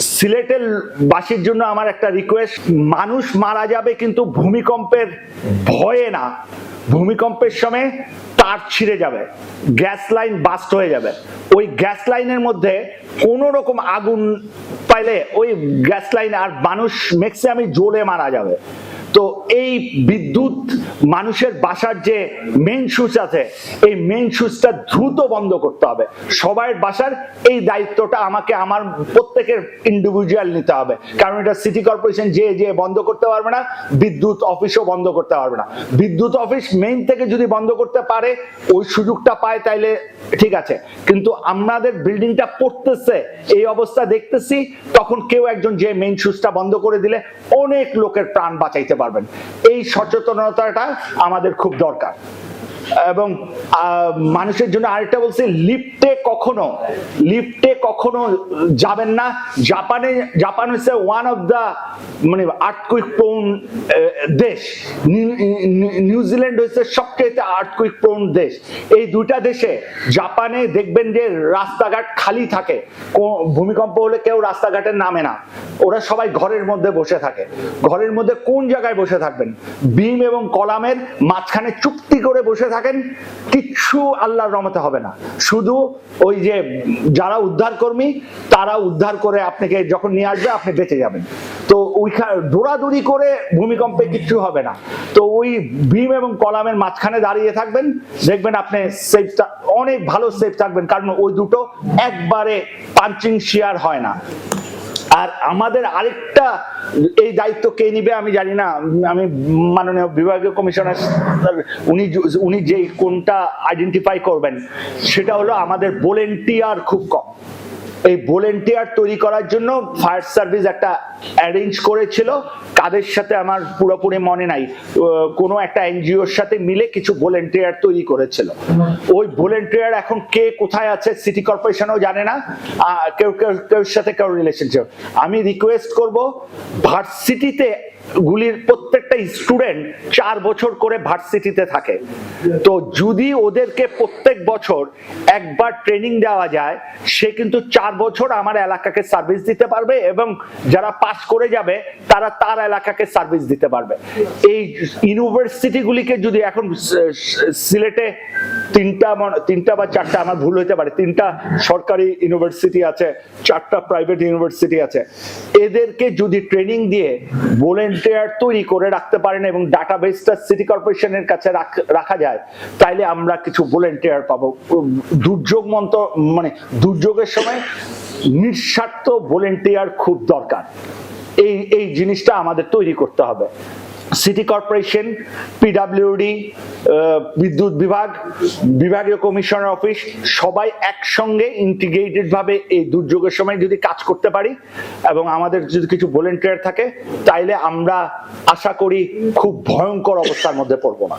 সিলেটের বাসীর জন্য আমার একটা রিকোয়েস্ট মানুষ মারা যাবে কিন্তু ভূমিকম্পের ভয়ে না। ভূমিকম্পের সময় তার ছিঁড়ে যাবে গ্যাস লাইন বাস্ট হয়ে যাবে। ওই গ্যাস লাইনের মধ্যে কোনো রকম আগুন পাইলে ওই গ্যাস লাইন আর মানুষ ম্যাক্সিমামই জ্বলে মারা যাবে। তো এই বিদ্যুৎ মানুষের বাসার যে মেন সুইচ আছে, এই মেন সুইচটা দ্রুত বন্ধ করতে হবে। সবার বাসার এই দায়িত্বটা আমাকে আমার প্রত্যেকের ইন্ডিভিজুয়াল নিতে হবে। কারণ এটা সিটি কর্পোরেশন যে যে বন্ধ করতে পারবে না, বিদ্যুৎ অফিসও বন্ধ করতে পারবে না। বিদ্যুৎ অফিস মেইন থেকে যদি বন্ধ করতে পারে, ওই সুযোগটা পায় তাইলে ঠিক আছে। কিন্তু আমাদের বিল্ডিংটা পড়তেছে, এই অবস্থা দেখতেছি, তখন কেউ একজন যে মেইন সুইচটা বন্ধ করে দিলে অনেক লোকের প্রাণ বাঁচাইতে পারবেন। এই সচেতনতাটা আমাদের খুব দরকার। এবং মানুষের জন্য আরেকটা বলছি, লিফটে কখনো লিফটে কখনো যাবেন না। জাপানে, জাপান হচ্ছে ওয়ান অফ দ্য মানে আর্থকুইক প্রোন দেশ। নিউ- নিউ- নিউজিল্যান্ড হচ্ছে সবচেয়ে আর্থকুইক প্রোন দেশ। এই দুইটা দেশে জাপানে দেখবেন যে রাস্তাঘাট খালি থাকে। ভূমিকম্প হলে কেউ রাস্তাঘাটে নামে না। ওরা সবাই ঘরের মধ্যে বসে থাকে। ঘরের মধ্যে কোন জায়গায় বসে থাকবেন? বিম এবং কলামের মাঝখানে চুক্তি করে বসে থাকেন, কিচ্ছু আল্লাহর রহমতে হবে না। শুধু ওই যে যারা উদ্ধার কর্মী তারা উদ্ধার করে আপনাকে যখন নিয়ে আসবে, আপনি বেঁচে যাবেন। তো ওইখানে দৌড়াদৌড়ি করে ভূমিকম্পে কিচ্ছু হবে না। তো ওই ভীম এবং কলামের মাঝখানে দাঁড়িয়ে থাকবেন, দেখবেন আপনি সেফ অনেক ভালো সেফ থাকবেন, কারণ ওই দুটো একবারে পাঞ্চিং শেয়ার হয় না। আর আমাদের আরেকটা এই দায়িত্ব কে নিবে আমি জানি না। আমি মাননীয় বিভাগীয় কমিশনার, উনি উনি যে কোনটা আইডেন্টিফাই করবেন, সেটা হলো আমাদের ভলেন্টিয়ার খুব কম। এই ভলেন্টিয়ার তৈরি করার জন্য ফায়ার সার্ভিস একটা অ্যারেঞ্জ করেছিল। কাদের সাথে আমার পুরোপুরি মনে নাই। কোনো একটা এনজিওর সাথে মিলে কিছু ভলেন্টিয়ার তৈরি করেছিল। ওই ভলেন্টিয়ার এখন কে কোথায় আছে সিটি কর্পোরেশনও জানে না। কেউ কেউ কেউ সাথে কেউ রিলেশনশিপ আমি রিকোয়েস্ট করব, ভার্সিটিতে গুলির প্রত্যেকটা স্টুডেন্ট চার বছর করে ভার্সিটিতে থাকে। তো যদি ওদেরকে প্রত্যেক বছর একবার ট্রেনিং দেওয়া যায়, সে কিন্তু চার বছর আমার এলাকাকে সার্ভিস দিতে পারবে এবং যারা পাস করে যাবে, তারা তার এলাকাকে সার্ভিস দিতে পারবে। এই ইউনিভার্সিটিগুলিকে যদি এখন সিলেটে তিনটা তিনটা বা চারটা, আমার ভুল হতে পারে, তিনটা সরকারি ইউনিভার্সিটি আছে, চারটা প্রাইভেট ইউনিভার্সিটি আছে, এদেরকে যদি ট্রেনিং দিয়ে ভলেন্টিয়ার তৈরি করে রাখতে পারেন এবং ডাটাবেসটা সিটি কর্পোরেশনের কাছে রাখ- রাখা যায়, তাইলে আমরা কিছু ভলেন্টিয়ার পাবো। দুর্যোগ মন্ত্র মানে দুর্যোগের সময় নিঃস্বার্থ ভলেন্টিয়ার খুব দরকার। এই এই জিনিসটা আমাদের তৈরি করতে হবে। সিটি কর্পোরেশন পিডাব্লিউডি বিদ্যুৎ বিভাগ, বিভাগীয় কমিশনার অফিস, সবাই একসঙ্গে ইন্টিগ্রেটেড ভাবে এই দুর্যোগের সময় যদি কাজ করতে পারি এবং আমাদের যদি কিছু ভলেন্টিয়ার থাকে, তাইলে আমরা আশা করি খুব ভয়ঙ্কর অবস্থার মধ্যে পড়ব না।